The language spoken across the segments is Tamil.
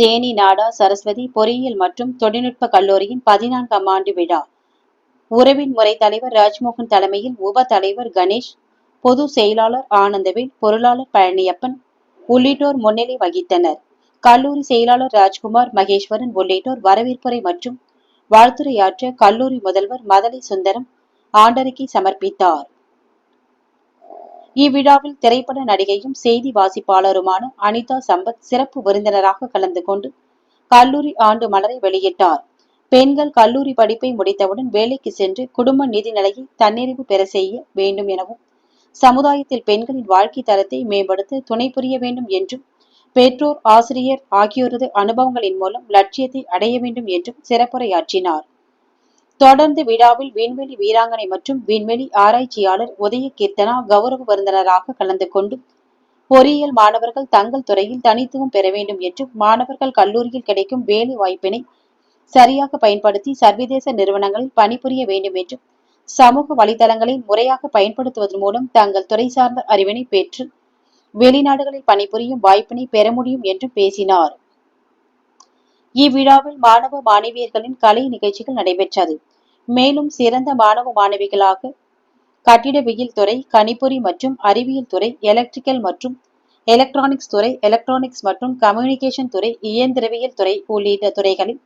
தேனி நாடா சரஸ்வதி பொறியியல் மற்றும் தொழில்நுட்ப கல்லூரியின் பதினான்காம் ஆண்டு விழா. உறவின் முறை தலைவர் ராஜ்மோகன் தலைமையில் உப தலைவர் கணேஷ் பொது செயலாளர் ஆனந்தவேல் பொருளாளர் பழனியப்பன் உள்ளிட்டோர் முன்னிலை வகித்தனர். கல்லூரி செயலாளர் ராஜ்குமார் மகேஸ்வரன் உள்ளிட்டோர் வரவேற்புரை மற்றும் வாழ்த்துரையாற்ற கல்லூரி முதல்வர் மதலை சுந்தரம் ஆண்டறிக்கை சமர்ப்பித்தார். இவ்விழாவில் திரைப்பட நடிகையும் செய்தி வாசிப்பாளருமான அனிதா சம்பத் சிறப்பு விருந்தினராக கலந்து கொண்டு கல்லூரி ஆண்டு மலரை வெளியிட்டார். பெண்கள் கல்லூரி படிப்பை முடித்தவுடன் வேலைக்கு சென்று குடும்ப நிதி நிலையை தன்னிறைவு பெற செய்ய வேண்டும் எனவும் சமுதாயத்தில் பெண்களின் வாழ்க்கை தரத்தை மேம்படுத்த துணை புரிய வேண்டும் என்றும் பெற்றோர் ஆசிரியர் ஆகியோரது அனுபவங்களின் மூலம் லட்சியத்தை அடைய வேண்டும் என்றும் சிறப்புரையாற்றினார். தொடர்ந்து விழாவில் விண்வெளி வீராங்கனை மற்றும் விண்வெளி ஆராய்ச்சியாளர் உதய கீர்த்தனா கௌரவ விருந்தினராக கலந்து கொண்டு பொறியியல் மாணவர்கள் தங்கள் துறையில் தனித்துவம் பெற வேண்டும் என்றும் மாணவர்கள் கல்லூரியில் கிடைக்கும் வேலை வாய்ப்பினை சரியாக பயன்படுத்தி சர்வதேச நிறுவனங்களில் பணிபுரிய வேண்டும் என்றும் சமூக வலைதளங்களை முறையாக பயன்படுத்துவதன் மூலம் தங்கள் துறை சார்ந்த அறிவினை பெற்று வெளிநாடுகளில் பணிபுரியும் வாய்ப்பினை பெற முடியும் என்றும் பேசினார். இவ்விழாவில் மாணவ மாணவியர்களின் கலை நிகழ்ச்சிகள் நடைபெற்றது. மேலும் சிறந்த மாணவ மாணவிகளாக கட்டிடவியல் துறை கணிப்பொறி மற்றும் அறிவியல் துறை எலக்ட்ரிக்கல் மற்றும் எலக்ட்ரானிக்ஸ் துறை எலக்ட்ரானிக்ஸ் மற்றும் கம்யூனிகேஷன் துறை இயந்திரவியல் துறை உள்ளிட்ட துறைகளில்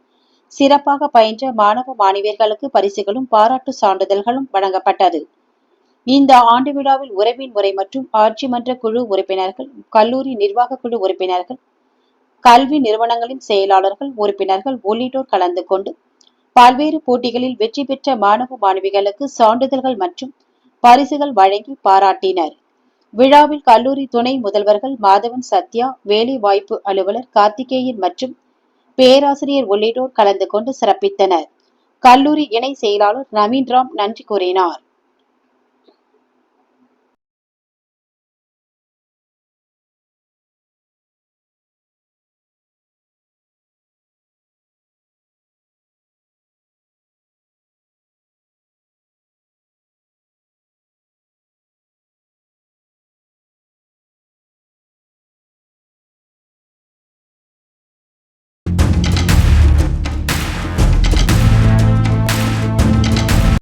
சிறப்பாக பயின்ற மாணவ மாணவியர்களுக்கு பரிசுகளும் பாராட்டு சான்றிதழ்களும் வழங்கப்பட்டது. இந்த ஆண்டு விழாவில் உறவின் முறை மற்றும் ஆட்சி மன்ற குழு உறுப்பினர்கள் கல்லூரி நிர்வாக குழு உறுப்பினர்கள் கல்வி நிறுவனங்களின் செயலாளர்கள் உறுப்பினர்கள் உள்ளிட்டோர் கலந்து கொண்டு பல்வேறு போட்டிகளில் வெற்றி பெற்ற மாணவ மாணவிகளுக்கு சான்றிதழ்கள் மற்றும் பரிசுகள் வழங்கி பாராட்டினர். விழாவில் கல்லூரி துணை முதல்வர்கள் மாதவன் சத்யா வேலை வாய்ப்பு அலுவலர் கார்த்திகேயன் மற்றும் பேராசிரியர் உள்ளிட்டோர் கலந்து கொண்டு சிறப்பித்தனர். கல்லூரி இணை செயலாளர் நவீன்ராம் நன்றி கூறினார்.